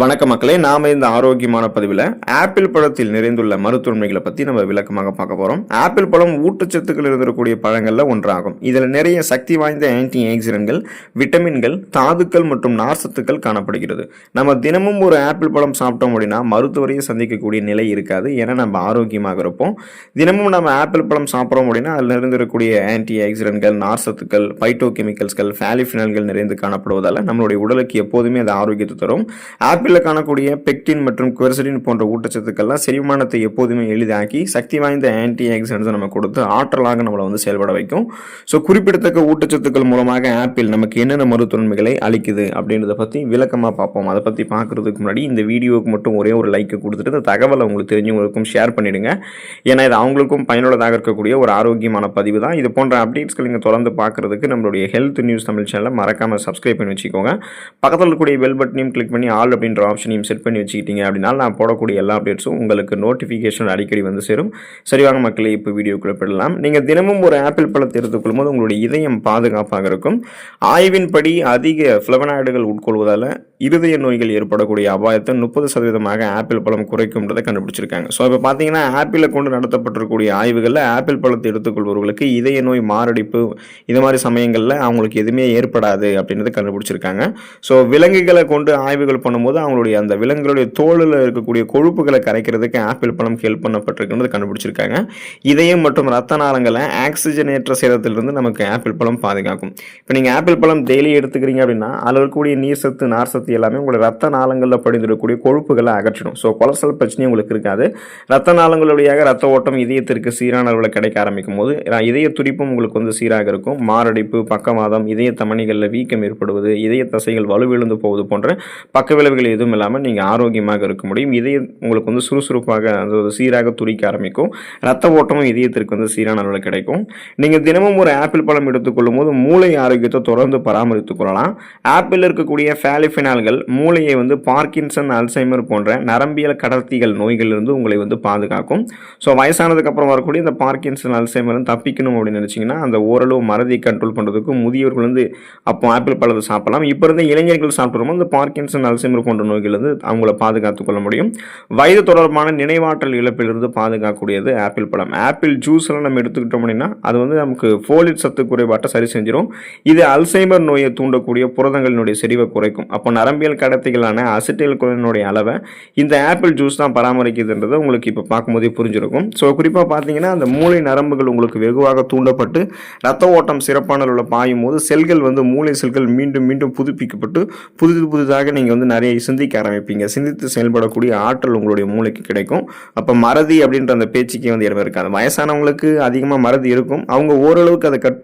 வணக்க மக்களே நாம இந்த ஆரோக்கியமான பதிவில் ஆப்பிள் பழத்தில் நிறைந்துள்ள மருத்துவமைகளை பற்றி நம்ம விளக்கமாக பார்க்க போகிறோம் ஆப்பிள் பழம் ஊட்டச்சத்துக்கள் இருந்திருக்கக்கூடிய பழங்களில் ஒன்றாகும். இதில் நிறைய சக்தி வாய்ந்த ஆன்டி ஆக்சிடென்ட்கள் விட்டமின்கள் தாதுக்கள் மற்றும் நார்சத்துக்கள் காணப்படுகிறது. நம்ம தினமும் ஒரு ஆப்பிள் பழம் சாப்பிட்டோம் அப்படின்னா மருத்துவரையும் சந்திக்கக்கூடிய நிலை இருக்காது ஏன்னா நம்ம ஆரோக்கியமாக இருப்போம். தினமும் நம்ம ஆப்பிள் பழம் சாப்பிட்றோம் அப்படின்னா அதில் இருந்திருக்கக்கூடிய ஆன்டி ஆக்சிடென்ட்கள் நார்சத்துக்கள் பைட்டோ கெமிக்கல்ஸ்கள் ஃபேலிஃபினல்கள் நிறைந்து காணப்படுவதால் நம்மளுடைய உடலுக்கு எப்போதுமே அது ஆரோக்கியத்தை தரும். ஆப்பிள் ஆப்பிளில் காணக்கூடிய பெக்டின் மற்றும் குவர்சடின் போன்ற ஊட்டச்சத்துக்கள்லாம் செரிமானத்தை எப்போதுமே எளிதாக்கி சக்தி வாய்ந்த ஆன்டி ஆக்சிடென்ட்ஸ் நம்ம கொடுத்து ஆற்றலாக நம்மளை வந்து செயல்பட வைக்கும். ஸோ குறிப்பிடத்தக்க ஊட்டச்சத்துக்கள் மூலமாக ஆப்பிள் நமக்கு என்னென்ன மருத்துவன்மைகளை அளிக்குது அப்படின்றத பற்றி விளக்கமாக பார்ப்போம். அதை பற்றி பார்க்குறதுக்கு முன்னாடி இந்த வீடியோவுக்கு மட்டும் ஒரே ஒரு லைக்கை கொடுத்துட்டு இந்த தகவலை உங்களுக்கு தெரிஞ்சவங்களுக்கும் ஷேர் பண்ணிடுங்க. ஏன்னா இது அவங்களுக்கும் பயனுள்ளதாக இருக்கக்கூடிய ஒரு ஆரோக்கியமான பதிவு தான். இது போன்ற அப்டேட்ஸ்கள் நீங்கள் தொடர்ந்து பார்க்குறதுக்கு நம்மளுடைய ஹெல்த் நியூஸ் தமிழ் சேனலை மறக்காமல் சப்ஸ்கிரைப் பண்ணி வச்சுக்கோங்க. பக்கத்தில் இருக்கக்கூடிய பெல் பட்டனையும் கிளிக் பண்ணி ஆல் அப்படின்ற ஆப்ஷனையும் செட் பண்ணி வச்சுக்கிட்டீங்க அப்படின்னா நான் போடக்கூடிய எல்லா அப்டேட்ஸும் உங்களுக்கு நோட்டிஃபிகேஷன் அடிக்கடி வந்து சேரும். சரிவாங்க மக்களை மக்களே இப்போ வீடியோக்குள்ள போயிடலாம். நீங்கள் தினமும் ஒரு ஆப்பிள் பழத்தை எடுத்துக்கொள்ளும் போது உங்களுடைய இதயம் பாதுகாப்பாக இருக்கும். ஆய்வின்படி அதிக ஃப்ளவனாய்டுகள் உட்கொள்வதால் இருதய நோய்கள் ஏற்படக்கூடிய அபாயத்தை முப்பது சதவீதமாக ஆப்பிள் பழம் குறைக்கும்ன்றதை கண்டுபிடிச்சிருக்காங்க. ஸோ இப்போ பார்த்தீங்கன்னா ஆப்பிளை கொண்டு நடத்தப்பட்டிருக்கக்கூடிய ஆய்வுகளில் ஆப்பிள் பழத்தை எடுத்துக்கொள்பவர்களுக்கு இதய நோய் மாரடைப்பு இது மாதிரி சமயங்களில் அவங்களுக்கு எதுவுமே ஏற்படாது அப்படின்றத கண்டுபிடிச்சிருக்காங்க. ஸோ விலங்குகளை கொண்டு ஆய்வுகள் பண்ணும்போது அவங்களுடைய அந்த விலங்குகளுடைய தோலில் இருக்கக்கூடிய கொழுப்புகளை கரைக்கிறதுக்கு ஆப்பிள் பழம் ஹெல்ப் பண்ணப்பட்டிருக்குன்றது கண்டுபிடிச்சிருக்காங்க. இதயம் மற்றும் ரத்த நாளங்களை ஆக்சிஜனேற்ற சேதத்திலிருந்து நமக்கு ஆப்பிள் பழம் பாதுகாக்கும். இப்போ நீங்கள் ஆப்பிள் பழம் டெய்லி எடுத்துக்கிறீங்க அப்படின்னா அதில் இருக்கக்கூடிய நீர் சத்து நார் சத்து எல்லாமே உங்களை ரத்த நாளங்களில் படிந்துடக்கூடிய கொழுப்புகளை அகற்றிடும். ஸோ கொலஸ்ட்ரால் பிரச்சனையும் உங்களுக்கு இருக்காது. ரத்த நாளங்கள் வழியாக ரத்த ஓட்டம் இதயத்திற்கு சீரான அளவில் கிடைக்க ஆரம்பிக்கும் போது இதய துடிப்பும் உங்களுக்கு வந்து சீராக இருக்கும். மாரடைப்பு பக்கவாதம் இதய தமணிகளில் வீக்கம் ஏற்படுவது இதய தசைகள் வலுவிழுந்து போவது போன்ற பக்க விளைவுகள் எதுவும் இல்லாமல் நீங்கள் ஆரோக்கியமாக இருக்க முடியும். இதயம் உங்களுக்கு வந்து சுறுசுறுப்பாக அதாவது சீராக துடிக்க ஆரம்பிக்கும். ரத்த ஓட்டமும் இதயத்திற்கு வந்து சீரான அளவில் கிடைக்கும். நீங்கள் தினமும் ஒரு ஆப்பிள் பழம் எடுத்துக்கொள்ளும் போது மூளை ஆரோக்கியத்தை தொடர்ந்து பராமரித்துக் கொள்ளலாம். ஆப்பிள் இருக்கக்கூடிய ஃபேலிஃபினால்கள் மூளையை வந்து பார்க்கின்சன் அல்சைமர் போன்ற நரம்பியல் கடத்திகள் நோய்களிலிருந்து உங்களை வந்து பாதுகாக்கும். ஸோ வயசானதுக்கு அப்புறம் வரக்கூடிய இந்த பார்க்கின்சன் அல்சைமர் தப்பிக்கணும் அப்படின்னு நினச்சிங்கன்னா அந்த ஓரளவு மறதியை கண்ட்ரோல் பண்ணுறதுக்கு முதியவர்கள் வந்து அப்போ ஆப்பிள் பழத்தை சாப்பிடலாம். இப்போ இருந்த இளைஞர்கள் சாப்பிட்றோமோ இந்த பார்க்கின்சன் அல்சைமர் போன்ற நோய்கள் வந்து அவங்கள பாதுகாத்துக் கொள்ள முடியும். வயது தொடர்பான நினைவாற்றல் இழப்பிலிருந்து பாதுகாக்கக்கூடியது ஆப்பிள் பழம். ஆப்பிள் ஜூஸ்லாம் நம்ம எடுத்துக்கிட்டோம் அப்படின்னா அது வந்து நமக்கு ஃபோலிட் சத்து குறைபாட்டை சரி செஞ்சிடும் இது அல்சைமர் நோயை தூண்டக்கூடிய புரதங்களினுடைய செறிவை குறைக்கும். அப்போ நரம்பியல் கடத்திகளான அசிட்டில் குழலினுடைய அளவை இந்த ஆப்பிள் ஜூஸ் தான் பராமரிக்குதுன்றது உங்களுக்கு இப்போ பார்க்கும்போதே புரிஞ்சிருக்கும். ஸோ குறிப்பாக பார்த்தீங்கன்னா அந்த மூளை நரம்புகள் உங்களுக்கு வெகுவாக தூண்டப்பட்டு ரத்த ஓட்டம் சிறப்பான அளவில் பாயும் போது செல்கள் வந்து மூளை செல்கள் மீண்டும் மீண்டும் புதுப்பிக்கப்பட்டு புதிது புதிதாக நீங்கள் வந்து நிறைய சிந்திக்க ஆரம்பிப்பீங்க. சிந்தித்து செயல்படக்கூடிய ஆற்றல் உங்களுடைய மூளைக்கு கிடைக்கும். அப்போ மறதி அப்படின்ற அந்த பேச்சுக்கே வந்து இடம் இருக்காது. வயசானவங்களுக்கு அதிகமாக மறதி இருக்கும். அவங்க ஓரளவுக்கு அதை கட்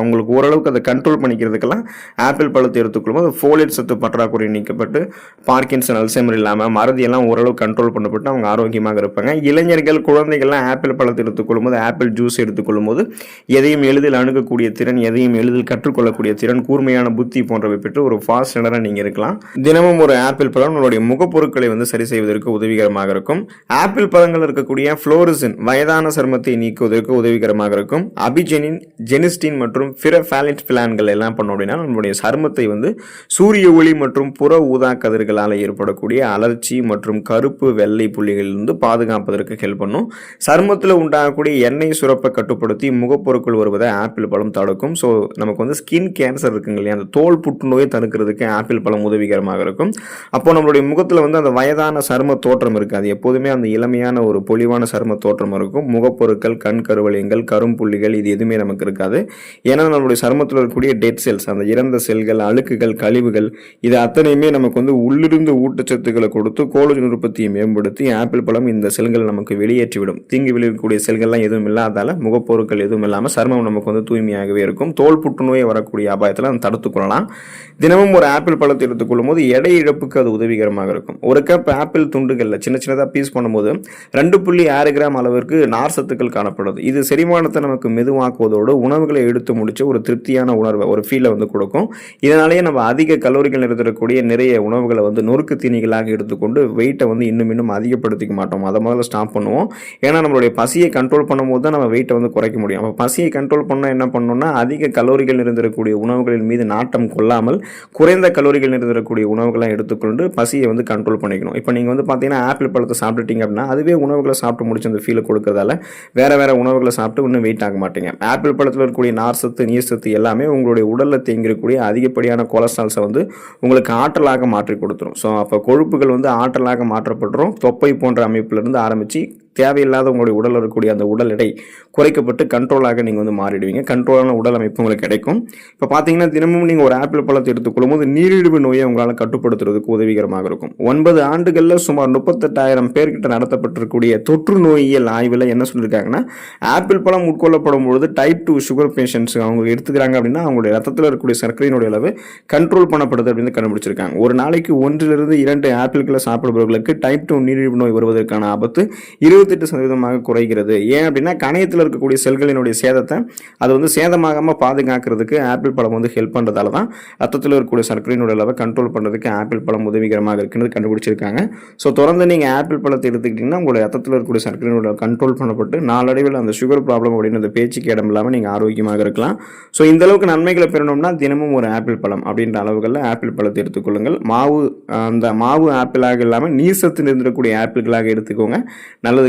அவங்களுக்கு ஓரளவுக்கு அதை கண்ட்ரோல் பண்ணிக்கிறதுக்கெல்லாம் ஆப்பிள் பழத்தை எடுத்துக்கொள்ளும் அது ஃபோலேட் சத்து பற்றாக்குறை நீக்கப்பட்டு பார்க்கின்சன் அல்சைமர் இல்லாமல் மறதியெல்லாம் ஓரளவு கண்ட்ரோல் பண்ணப்பட்டு அவங்க ஆரோக்கியமாக இருப்பாங்க. இளைஞர்கள் குழந்தைகள்லாம் ஆப்பிள் பழத்தை எடுத்துக்கொள்ளும் போது ஆப்பிள் ஜூஸ் எடுத்துக்கொள்ளும் போது எதையும் எளிதில் அணுகக்கூடிய திறன் எதையும் எளிதில் கற்றுக்கொள்ளக்கூடிய திறன் கூர்மையான புத்தி போன்றவை பெற்று ஒரு ஃபாஸ்ட் லேர்னராக நீங்கள் இருக்கலாம். தினமும் ஒரு ஆப்பிள் பழம் உங்களுடைய முகப்பொருட்களை வந்து சரி செய்வதற்கு உதவிகரமாக இருக்கும். ஆப்பிள் பழங்கள் இருக்கக்கூடிய ஃப்ளோரிசின் வயதான சருமத்தை நீக்குவதற்கு உதவிகரமாக இருக்கும். அபிஜெனின் ஜெனிஸ்டின் மற்றும் பிற ஃபேலிட் பிளான்கள் எல்லாம் பண்ணோம் அப்படின்னா நம்மளுடைய சருமத்தை வந்து சூரிய ஒளி மற்றும் மற்றும் புற ஊதா கதிர்களால் ஏற்படக்கூடிய அலர்ச்சி மற்றும் கருப்பு வெள்ளை புள்ளிகளிலிருந்து பாதுகாப்பதற்கு ஹெல்ப் பண்ணும். சருமத்தில் உண்டாகக்கூடிய எண்ணெய் சுரப்பை கட்டுப்படுத்தி முகப்பொருட்கள் வருவதை ஆப்பிள் பழம் தடுக்கும். ஸோ நமக்கு வந்து ஸ்கின் கேன்சர் இருக்குங்க இல்லையா? அந்த தோல் புற்றுநோயை தடுக்கிறதுக்கு ஆப்பிள் பழம் உதவிகரமாக இருக்கும். அப்போது நம்மளுடைய முகத்தில் வந்து அந்த வயதான சரும தோற்றம் இருக்காது எப்போதுமே அந்த இளமையான ஒரு பொலிவான சரும தோற்றம் இருக்கும். முகப்பொருட்கள் கண் கருவளையங்கள் கரும்புள்ளிகள் இது எதுவுமே நமக்கு இருக்காது. ஏன்னா நம்மளுடைய சருமத்தில் இருக்கக்கூடிய டெட் செல்ஸ் அந்த இறந்த செல்கள் அழுக்குகள் கழிவுகள் இது அத்தனையுமே நமக்கு வந்து உள்ளிருந்து ஊட்டச்சத்துக்களை கொடுத்து கோலஜன் உற்பத்தியை மேம்படுத்தி ஆப்பிள் பழம் இந்த செல்களை நமக்கு வெளியேற்றிவிடும். தீங்கு விளைவிக்கக்கூடிய செல்கள்லாம் எதுவும் இல்லாதால முகப்பொருட்கள் எதுவும் இல்லாமல் சர்மம் நமக்கு வந்து தூய்மையாகவே இருக்கும். தோல் புற்றுநோய் வரக்கூடிய அபாயத்தில் நம்ம தடுத்துக்கொள்ளலாம் தினமும் ஒரு ஆப்பிள் பழத்தை எடுத்துக்கொள்ளும் போது எடை இழப்புக்கு அது உதவிகரமாக இருக்கும். ஒரு கப் ஆப்பிள் துண்டுகளில் சின்ன சின்னதாக பீஸ் பண்ணும்போது ரெண்டு புள்ளி ஆறு கிராம் அளவிற்கு நார் சத்துக்கள் காணப்படுது. இது செரிமானத்தை நமக்கு மெதுவாக்குவதோடு உணவுகளை எடுத்து முடிச்சு ஒரு திருப்தியான உணர்வை ஒரு ஃபீலை வந்து கொடுக்கும். இதனாலேயே நம்ம அதிக கலோரிகள் நிறுத்த இருக்கக்கூடிய நிறைய உணவுகளை வந்து நொறுக்கு தீனிகளாக எடுத்துக்கொண்டு வெயிட்டை வந்து இன்னும் இன்னும் அதிகப்படுத்திக்க மாட்டோம். அதை முதல்ல ஸ்டாப் பண்ணுவோம். ஏன்னா நம்மளுடைய பசியை கண்ட்ரோல் பண்ணும்போது தான் நம்ம வெயிட்டை வந்து குறைக்க முடியும். அப்போ பசியை கண்ட்ரோல் பண்ணால் என்ன பண்ணோம்னா அதிக கலோரிகள் இருந்திருக்கக்கூடிய உணவுகளின் மீது நாட்டம் கொள்ளாமல் குறைந்த கலோரிகள் இருந்திருக்கக்கூடிய உணவுகளை எடுத்துக்கொண்டு பசியை வந்து கண்ட்ரோல் பண்ணிக்கணும். இப்போ நீங்கள் வந்து பார்த்தீங்கன்னா ஆப்பிள் பழத்தை சாப்பிட்டுட்டீங்க அப்படின்னா அதுவே உணவுகளை சாப்பிட்டு முடிச்சு அந்த ஃபீலை கொடுக்கறதால வேறு வேறு உணவுகளை சாப்பிட்டு இன்னும் வெயிட் ஆக மாட்டீங்க. ஆப்பிள் பழத்தில் இருக்கக்கூடிய நார் சத்து நீர் சத்து எல்லாமே உங்களுடைய உடலில் தேங்கிருக்கக்கூடிய அதிகப்படியான கொலஸ்ட்ரால்ஸை வந்து உங்களுக்கு ஆற்றலாக மாற்றி கொடுத்துரும். ஸோ அப்போ கொழுப்புகள் வந்து ஆற்றலாக மாற்றப்பட்டுரும். தொப்பை போன்ற அமைப்பிலிருந்து ஆரம்பித்து தேவையில்லாத உங்களுடைய உடலில் இருக்கக்கூடிய அந்த உடல் எடை குறைக்கப்பட்டு கண்ட்ரோலாக நீங்கள் வந்து மாறிடுவீங்க. கண்ட்ரோலான உடல் அமைப்பு உங்களுக்கு கிடைக்கும். இப்போ பார்த்தீங்கன்னா தினமும் நீங்கள் ஒரு ஆப்பிள் பழத்தை எடுத்துக்கொள்ளும் போது நீரிழிவு நோயை உங்களால் கட்டுப்படுத்துறதுக்கு உதவிகரமாக இருக்கும். ஒன்பது ஆண்டுகளில் சுமார் முப்பத்தெட்டாயிரம் பேர்கிட்ட நடத்தப்பட்டிருக்கக்கூடிய தொற்று நோயியல் ஆய்வில் என்ன சொல்லியிருக்காங்கன்னா ஆப்பிள் பழம் உட்கொள்ளப்படும் பொழுது டைப் டூ சுகர் பேஷண்ட்ஸ் அவங்க எடுத்துக்கிறாங்க அப்படின்னா அவங்களுடைய ரத்தத்தில் இருக்கக்கூடிய சர்க்கரையினுடைய அளவு கண்ட்ரோல் பண்ணப்படுது அப்படின்னு கண்டுபிடிச்சிருக்காங்க. ஒரு நாளைக்கு ஒன்றிலிருந்து இரண்டு ஆப்பிள்களை சாப்பிடுபவர்களுக்கு டைப் டூ நீரிழிவு நோய் வருவதற்கான ஆபத்து இருபது எழுபத்தெட்டு சதவீதமாக குறைகிறது. ஏன் அப்படின்னா கணையத்தில் இருக்கக்கூடிய செல்களினுடைய சேதத்தை அது வந்து சேதமாகாமல் பாதுகாக்கிறதுக்கு ஆப்பிள் பழம் வந்து ஹெல்ப் பண்ணுறதால தான் ரத்தத்தில் இருக்கக்கூடிய சர்க்கரையினுடைய அளவை கண்ட்ரோல் பண்ணுறதுக்கு ஆப்பிள் பழம் உதவிகரமாக இருக்குன்னு கண்டுபிடிச்சிருக்காங்க. ஸோ தொடர்ந்து நீங்கள் ஆப்பிள் பழத்தை எடுத்துக்கிட்டிங்கன்னா உங்களுடைய ரத்தத்தில் இருக்கக்கூடிய சர்க்கரையினுடைய கண்ட்ரோல் பண்ணப்பட்டு நாளடைவில் அந்த சுகர் ப்ராப்ளம் அப்படின்னு அந்த பேச்சுக்கு இடம் இல்லாமல் நீங்கள் ஆரோக்கியமாக இருக்கலாம். ஸோ இந்த அளவுக்கு நன்மைகளை பெறணும்னா தினமும் ஒரு ஆப்பிள் பழம் அப்படின்ற அளவுகளில் ஆப்பிள் பழத்தை எடுத்துக்கொள்ளுங்கள் மாவு அந்த மாவு ஆப்பிளாக இல்லாமல் நீர் சத்து இருந்திருக்கக்கூடிய ஆப்பிள்களாக எடுத்துக்கோங்க. நல்லது